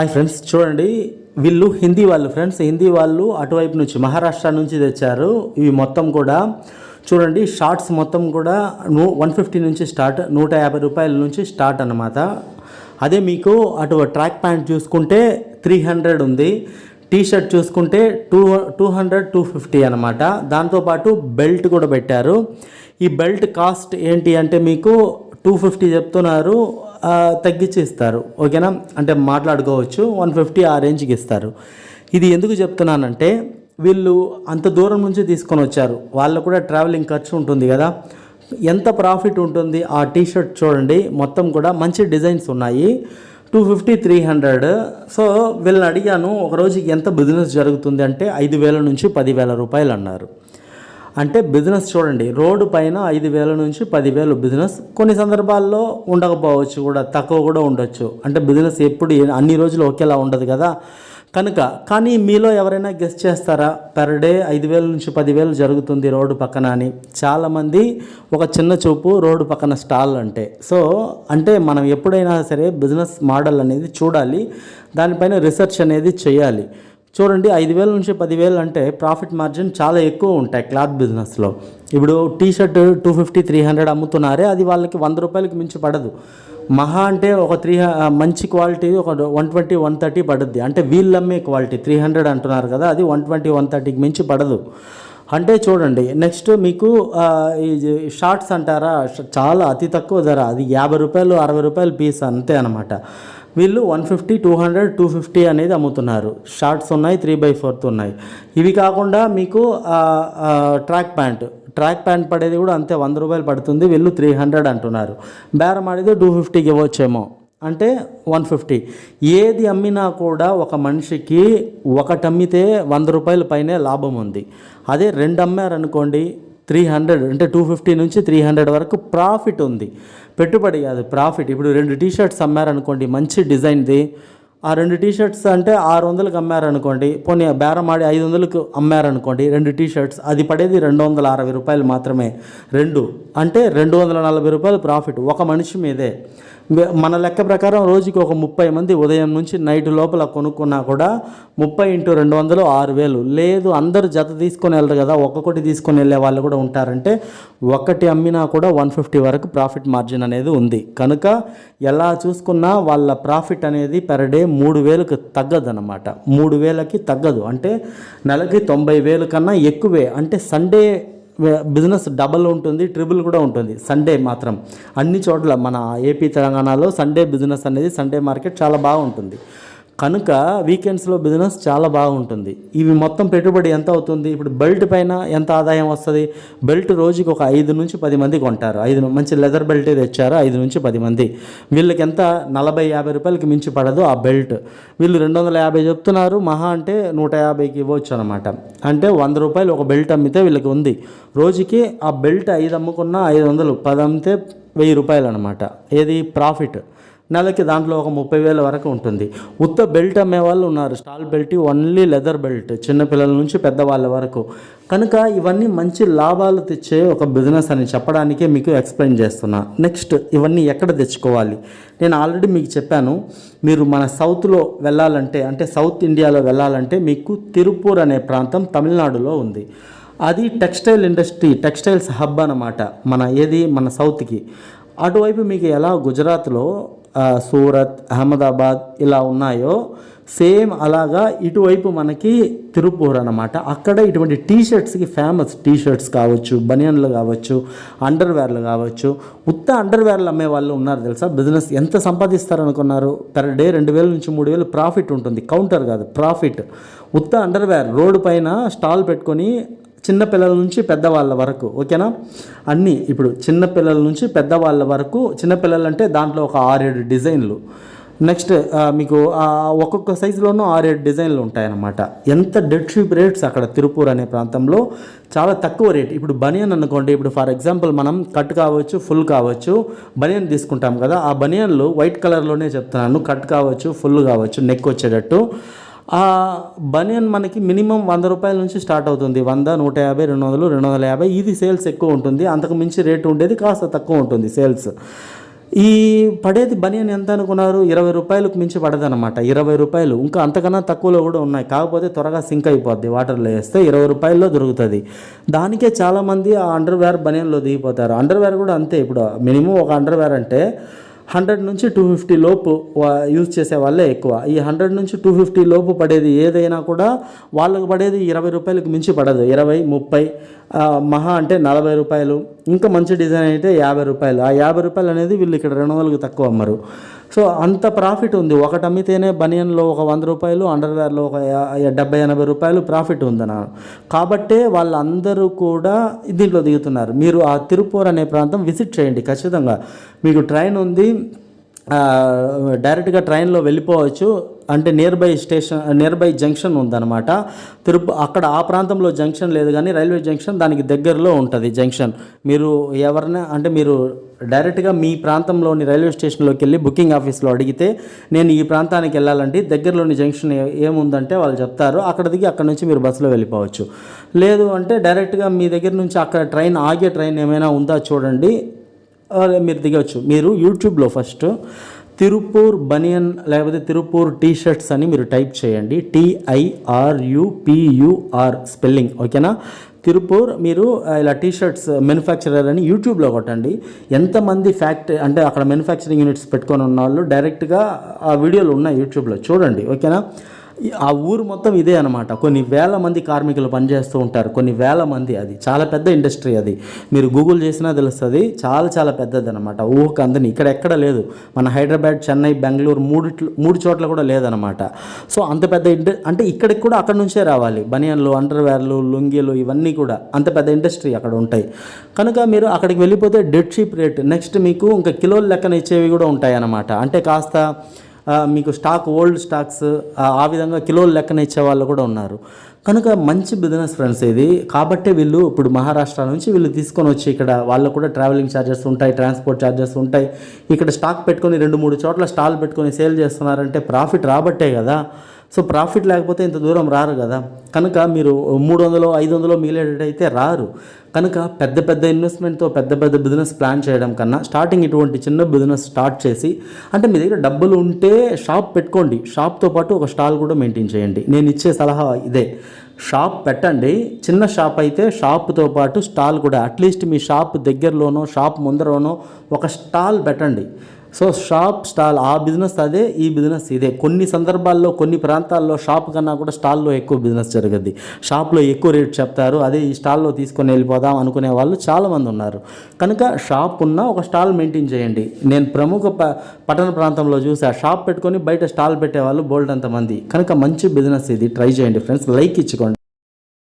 Hi friends చూడండి వీళ్ళు హిందీ వాళ్ళు ఫ్రెండ్స్. హిందీ వాళ్ళు అటువైపు నుంచి మహారాష్ట్ర నుంచి తెచ్చారు. ఇవి మొత్తం కూడా చూడండి షార్ట్స్ మొత్తం కూడా నూ వన్ ఫిఫ్టీ నుంచి స్టార్ట్ నూట యాభై రూపాయల నుంచి స్టార్ట్ అనమాట అదే మీకు అటు ట్రాక్ ప్యాంట్ చూసుకుంటే త్రీ హండ్రెడ్ ఉంది. టీ షర్ట్ చూసుకుంటే two two hundred two fifty అనమాట దాంతోపాటు బెల్ట్ కూడా పెట్టారు. ఈ బెల్ట్ కాస్ట్ ఏంటి అంటే మీకు టూ ఫిఫ్టీ చెప్తున్నారు. తగ్గించి ఇస్తారు ఓకేనా? అంటే మాట్లాడుకోవచ్చు. వన్ ఫిఫ్టీ ఆ రేంజ్కి ఇస్తారు. ఇది ఎందుకు చెప్తున్నానంటే వీళ్ళు అంత దూరం నుంచి తీసుకొని వచ్చారు. వాళ్ళకు కూడా ట్రావెలింగ్ ఖర్చు ఉంటుంది కదా. ఎంత ప్రాఫిట్ ఉంటుంది ఆ టీషర్ట్ చూడండి. మొత్తం కూడా మంచి డిజైన్స్ ఉన్నాయి. Two fifty three hundred. So వీళ్ళని అడిగాను ఒక రోజుకి ఎంత బిజినెస్ జరుగుతుంది అంటే ఐదు వేల నుంచి పదివేల రూపాయలు అన్నారు. అంటే బిజినెస్ చూడండి రోడ్డు పైన ఐదు వేల నుంచి పదివేలు బిజినెస్. కొన్ని సందర్భాల్లో ఉండకపోవచ్చు కూడా తక్కువ కూడా ఉండొచ్చు. అంటే బిజినెస్ ఎప్పుడు అన్ని రోజులు ఒకేలా ఉండదు కదా. కనుక కానీ మీలో ఎవరైనా గెస్ట్ చేస్తారా? పర్ డే ఐదు వేల నుంచి పదివేలు జరుగుతుంది రోడ్డు పక్కన అని. చాలామంది ఒక చిన్న చూపు రోడ్డు పక్కన స్టాల్ అంటే. సో అంటే మనం ఎప్పుడైనా సరే బిజినెస్ మోడల్ అనేది చూడాలి. దానిపైన రీసెర్చ్ అనేది చేయాలి. చూడండి ఐదు వేల నుంచి పదివేలు అంటే ప్రాఫిట్ మార్జిన్ చాలా ఎక్కువ ఉంటాయి క్లాత్ బిజినెస్లో. ఇప్పుడు T shirt two fifty three hundred అమ్ముతున్నారే అది వాళ్ళకి వంద రూపాయలకి మించి పడదు. మహా అంటే ఒక త్రీ మంచి క్వాలిటీ ఒక వన్ ట్వంటీ వన్ థర్టీ పడుద్ది. అంటే వీళ్ళు అమ్మే క్వాలిటీ త్రీ హండ్రెడ్ అంటున్నారు కదా అది వన్ ట్వంటీ వన్ థర్టీకి మించి పడదు. అంటే చూడండి నెక్స్ట్ మీకు ఈ షార్ట్స్ అంటారా చాలా అతి తక్కువ ధర. అది యాభై రూపాయలు అరవై రూపాయలు పీస్ అంతే అనమాట వీళ్ళు one fifty two hundred two fifty అనేది అమ్ముతున్నారు. షార్ట్స్ ఉన్నాయి త్రీ బై ఫోర్త్ ఉన్నాయి. ఇవి కాకుండా మీకు ట్రాక్ ప్యాంట్. ట్రాక్ ప్యాంట్ పడేది కూడా అంతే వంద రూపాయలు పడుతుంది. వీళ్ళు త్రీ హండ్రెడ్ అంటున్నారు. బేరం ఆడితే టూ ఫిఫ్టీకి ఇవ్వచ్చేమో. అంటే వన్ ఫిఫ్టీ. ఏది అమ్మినా కూడా ఒక మనిషికి ఒకటమ్మితే వంద రూపాయల పైనే లాభం ఉంది. అదే రెండు అమ్మారనుకోండి త్రీ హండ్రెడ్ అంటే టూ ఫిఫ్టీ నుంచి త్రీ హండ్రెడ్ వరకు ప్రాఫిట్ ఉంది. పెట్టుబడి కాదు ప్రాఫిట్ ఇప్పుడు రెండు టీ షర్ట్స్ అమ్మారనుకోండి మంచి డిజైన్ది ఆ రెండు టీ షర్ట్స్ అంటే ఆరు వందలకు అమ్మారనుకోండి పోనీ బేరం ఆడి ఐదు వందలకు అమ్మారనుకోండి రెండు టీ షర్ట్స్ అది పడేది రెండు వందల అరవై రూపాయలు మాత్రమే. రెండు అంటే రెండు వందల నలభై రూపాయలు ప్రాఫిట్ ఒక మనిషి మీదే. మన లెక్క ప్రకారం రోజుకి ఒక ముప్పై మంది ఉదయం నుంచి నైట్ లోపల కొనుక్కున్నా కూడా ముప్పై ఇంటూ రెండు వందలు ఆరు వేలు. లేదు అందరూ జత తీసుకొని వెళ్ళరు కదా ఒక్కొక్కటి తీసుకొని వెళ్ళే వాళ్ళు కూడా ఉంటారంటే ఒకటి అమ్మినా కూడా వన్ ఫిఫ్టీ వరకు ప్రాఫిట్ మార్జిన్ అనేది ఉంది. కనుక ఎలా చూసుకున్నా వాళ్ళ ప్రాఫిట్ అనేది పెర్ డే మూడు వేలకు తగ్గదు అనమాట మూడు వేలకి తగ్గదు. అంటే నెలకి తొంభై వేలు కన్నా ఎక్కువే. అంటే సండే బిజినెస్ డబల్ ఉంటుంది ట్రిపుల్ కూడా ఉంటుంది సండే మాత్రం. అన్ని చోట్ల మన ఏపీ తెలంగాణలో సండే బిజినెస్ అనేది సండే మార్కెట్ చాలా బాగుంటుంది. కనుక వీకెండ్స్లో బిజినెస్ చాలా బాగుంటుంది. ఇవి మొత్తం పెట్టుబడి ఎంత అవుతుంది? ఇప్పుడు బెల్ట్ పైన ఎంత ఆదాయం వస్తుంది? బెల్ట్ రోజుకి ఒక ఐదు నుంచి పది మంది కొంటారు. ఐదు మంచి లెదర్ బెల్ట్ తెచ్చారు ఐదు నుంచి పది మంది. వీళ్ళకి ఎంత? నలభై యాభై రూపాయలకి మించి పడదు ఆ బెల్ట్ వీళ్ళు రెండు వందల యాభై చెప్తున్నారు. మహా అంటే నూట యాభైకి ఇవ్వచ్చు అనమాట అంటే వంద రూపాయలు ఒక బెల్ట్ అమ్మితే వీళ్ళకి ఉంది. రోజుకి ఆ బెల్ట్ ఐదు అమ్ముకున్న ఐదు వందలు పది అమ్మితే వెయ్యి రూపాయలు అనమాట ఏది? ప్రాఫిట్ నెలకి దాంట్లో ఒక ముప్పై వేల వరకు ఉంటుంది. ఉత్త బెల్ట్ అమ్మే వాళ్ళు ఉన్నారు. Stall belt only leather belt చిన్నపిల్లల నుంచి పెద్దవాళ్ళ వరకు. కనుక ఇవన్నీ మంచి లాభాలు తెచ్చే ఒక బిజినెస్ అని చెప్పడానికే మీకు ఎక్స్ప్లెయిన్ చేస్తున్నా. నెక్స్ట్ ఇవన్నీ ఎక్కడ తెచ్చుకోవాలి? నేను ఆల్రెడీ మీకు చెప్పాను మీరు మన సౌత్లో వెళ్ళాలంటే అంటే సౌత్ ఇండియాలో వెళ్ళాలంటే మీకు తిరుపూర్ అనే ప్రాంతం తమిళనాడులో ఉంది. అది టెక్స్టైల్ ఇండస్ట్రీ టెక్స్టైల్స్ హబ్ అన్నమాట. మన ఏది? మన సౌత్కి. అటువైపు మీకు ఎలా? గుజరాత్లో సూరత్ అహ్మదాబాద్ ఇలా ఉన్నాయో సేమ్ అలాగా ఇటువైపు మనకి తిరుపూర్ అనమాట అక్కడ ఇటువంటి టీ షర్ట్స్కి ఫేమస్ టీ షర్ట్స్ కావచ్చు బనియన్లు కావచ్చు అండర్వేర్లు కావచ్చు. ఉత్త అండర్వేర్లు అమ్మే వాళ్ళు ఉన్నారు తెలుసా? బిజినెస్ ఎంత సంపాదిస్తారు అనుకున్నారు పర్ డే రెండు వేల నుంచి మూడు వేలు ప్రాఫిట్ ఉంటుంది. కౌంటర్ కాదు ప్రాఫిట్ ఉత్త అండర్వేర్ రోడ్డు పైన స్టాల్ పెట్టుకొని చిన్న పిల్లల నుంచి పెద్దవాళ్ళ వరకు ఓకేనా? అన్నీ ఇప్పుడు చిన్న పిల్లల నుంచి పెద్దవాళ్ళ వరకు చిన్నపిల్లలంటే అంటే దాంట్లో ఒక ఆరేడు డిజైన్లు. నెక్స్ట్ మీకు ఒక్కొక్క సైజులోనూ ఆరేడు డిజైన్లు ఉంటాయన్నమాట. ఎంత డెడ్ షీప్ రేట్స్ అక్కడ తిరుపూర్ అనే ప్రాంతంలో చాలా తక్కువ రేట్. ఇప్పుడు బనియన్ అనుకోండి ఇప్పుడు ఫర్ ఎగ్జాంపుల్ మనం కట్ కావచ్చు ఫుల్ కావచ్చు బనియన్ తీసుకుంటాం కదా ఆ బనియన్లు వైట్ కలర్లోనే చెప్తున్నాను కట్ కావచ్చు ఫుల్ కావచ్చు నెక్ వచ్చేటట్టు. ఆ బనియన్ మనకి మినిమం వంద రూపాయల నుంచి స్టార్ట్ అవుతుంది. వంద నూట యాభై రెండు వందలు రెండు వందల యాభై. ఇది సేల్స్ ఎక్కువ ఉంటుంది. అంతకు మించి రేటు ఉండేది కాస్త తక్కువ ఉంటుంది సేల్స్. ఈ పడేది బనియన్ ఎంత అనుకున్నారు? ఇరవై రూపాయలకు మించి పడదనమాట ఇరవై రూపాయలు. ఇంకా అంతకన్నా తక్కువలో కూడా ఉన్నాయి. కాకపోతే త్వరగా సింక్ అయిపోద్ది. వాటర్లో వేస్తే ఇరవై రూపాయల్లో దొరుకుతుంది. దానికే చాలామంది ఆ అండర్వేర్ బనియన్లో దిగిపోతారు. అండర్వేర్ కూడా అంతే. ఇప్పుడు మినిమం ఒక అండర్వేర్ అంటే హండ్రెడ్ నుంచి టూ ఫిఫ్టీ లోపు యూజ్ చేసే వాళ్ళే ఎక్కువ. ఈ హండ్రెడ్ నుంచి టూ ఫిఫ్టీ లోపు పడేది ఏదైనా కూడా వాళ్ళకి పడేది ఇరవై రూపాయలకు మించి పడదు. ఇరవై ముప్పై మహా అంటే నలభై రూపాయలు. ఇంకా మంచి డిజైన్ అయితే యాభై రూపాయలు. ఆ యాభై రూపాయలు అనేది వీళ్ళు ఇక్కడ రెండు వందలకు తక్కువ అమ్మరు. సో అంత ప్రాఫిట్ ఉంది. ఒకటి అమ్మితేనే బనియన్లో ఒక వంద రూపాయలు అండర్వేర్లో ఒక డెబ్బై ఎనభై రూపాయలు ప్రాఫిట్ ఉందన్న కాబట్టే వాళ్ళందరూ కూడా దీంట్లో దిగుతున్నారు. మీరు ఆ తిరుపూర్ అనే ప్రాంతం విజిట్ చేయండి ఖచ్చితంగా. మీకు ట్రైన్ ఉంది. డైరెక్ట్గా ట్రైన్లో వెళ్ళిపోవచ్చు. అంటే nearby station nearby junction ఉందన్నమాట. తిరుప అక్కడ ఆ ప్రాంతంలో జంక్షన్ లేదు కానీ రైల్వే జంక్షన్ దానికి దగ్గరలో ఉంటుంది జంక్షన్ మీరు ఎవరైనా అంటే మీరు డైరెక్ట్గా మీ ప్రాంతంలోని రైల్వే స్టేషన్లోకి వెళ్ళి బుకింగ్ ఆఫీస్లో అడిగితే నేను ఈ ప్రాంతానికి వెళ్ళాలంటే దగ్గరలోని జంక్షన్ ఏముందంటే వాళ్ళు చెప్తారు. అక్కడ దిగి అక్కడ నుంచి మీరు బస్సులో వెళ్ళిపోవచ్చు. లేదు అంటే డైరెక్ట్గా మీ దగ్గర నుంచి అక్కడ ట్రైన్ ఆగే ట్రైన్ ఏమైనా ఉందా చూడండి. మీరు దిగవచ్చు మీరు యూట్యూబ్లో ఫస్ట్ తిరుపూర్ బనియన్ లేకపోతే తిరుపూర్ టీ షర్ట్స్ అని మీరు టైప్ చేయండి. టిఐఆర్యుపియుఆర్ స్పెల్లింగ్. ఓకేనా? తిరుపూర్ మీరు ఇలా టీ షర్ట్స్ మ్యానుఫ్యాక్చరర్ అని యూట్యూబ్లో కొట్టండి. ఎంతమంది ఫ్యాక్టరీ అంటే అక్కడ మ్యానుఫ్యాక్చరింగ్ యూనిట్స్ పెట్టుకొని ఉన్న వాళ్ళు డైరెక్ట్గా ఆ వీడియోలు ఉన్నాయి యూట్యూబ్లో. చూడండి. ఓకేనా? ఆ ఊరు మొత్తం ఇదే అనమాట కొన్ని వేల మంది కార్మికులు పనిచేస్తూ ఉంటారు. కొన్ని వేల మంది అది. చాలా పెద్ద ఇండస్ట్రీ అది. మీరు గూగుల్ చేసినా తెలుస్తుంది. చాలా చాలా పెద్దది అనమాట ఊహకు అందని ఇక్కడ ఎక్కడ లేదు. మన హైదరాబాద్ చెన్నై బెంగళూరు మూడు మూడు చోట్ల కూడా లేదనమాట సో అంత పెద్ద ఇండ అంటే ఇక్కడికి కూడా అక్కడ నుంచే రావాలి. బనియన్లు అండర్వేర్లు లుంగీలు ఇవన్నీ కూడా అంత పెద్ద ఇండస్ట్రీ అక్కడ ఉంటాయి. కనుక మీరు అక్కడికి వెళ్ళిపోతే డెడ్ షీప్ రేట్. నెక్స్ట్ మీకు ఇంకా కిలోల లెక్కన ఇచ్చేవి కూడా ఉంటాయి అన్నమాట అంటే కాస్త మీకు స్టాక్ ఓల్డ్ స్టాక్స్ ఆ, విధంగా కిలోలు లెక్కన ఇచ్చే వాళ్ళు కూడా ఉన్నారు. కనుక మంచి బిజినెస్ ఫ్రెండ్స్ ఇది. కాబట్టే వీళ్ళు ఇప్పుడు మహారాష్ట్ర నుంచి వీళ్ళు తీసుకొని వచ్చి ఇక్కడ వాళ్ళకు కూడా ట్రావెలింగ్ ఛార్జెస్ ఉంటాయి ట్రాన్స్పోర్ట్ ఛార్జెస్ ఉంటాయి. ఇక్కడ స్టాక్ పెట్టుకొని రెండు మూడు చోట్ల స్టాల్ పెట్టుకొని సేల్ చేస్తున్నారంటే ప్రాఫిట్ రాబట్టే కదా. సో ప్రాఫిట్ లేకపోతే ఇంత దూరం రారు కదా. కనుక మీరు మూడు వందలు ఐదు వందలు మిగిలేటైతే రారు. కనుక పెద్ద పెద్ద ఇన్వెస్ట్మెంట్తో పెద్ద పెద్ద బిజినెస్ ప్లాన్ చేయడం కన్నా స్టార్టింగ్ ఇటువంటి చిన్న బిజినెస్ స్టార్ట్ చేసి అంటే మీ దగ్గర డబ్బులు ఉంటే షాప్ పెట్టుకోండి. షాప్తో పాటు ఒక స్టాల్ కూడా మెయింటైన్ చేయండి. నేను ఇచ్చే సలహా ఇదే. షాప్ పెట్టండి. చిన్న షాప్ అయితే షాప్తో పాటు స్టాల్ కూడా అట్లీస్ట్ మీ షాప్ దగ్గరలోనో షాప్ ముందరనో ఒక స్టాల్ పెట్టండి. సో షాప్ స్టాల్ ఆ బిజినెస్ అదే ఈ బిజినెస్ ఇదే. కొన్ని సందర్భాల్లో కొన్ని ప్రాంతాల్లో షాప్ కన్నా కూడా స్టాల్లో ఎక్కువ బిజినెస్ జరుగుద్ది. షాప్లో ఎక్కువ రేట్ చెప్తారు. అదే ఈ స్టాల్లో తీసుకొని వెళ్ళిపోదాం అనుకునే వాళ్ళు చాలామంది ఉన్నారు. కనుక షాప్ ఉన్న ఒక స్టాల్ మెయింటైన్ చేయండి. నేను ప్రముఖ ప పట్టణ ప్రాంతంలో చూసి. ఆ షాప్ పెట్టుకొని బయట స్టాల్ పెట్టేవాళ్ళు బోల్డ్ అంతమంది కనుక మంచి బిజినెస్ ఇది. ట్రై చేయండి ఫ్రెండ్స్. లైక్ ఇచ్చుకోండి.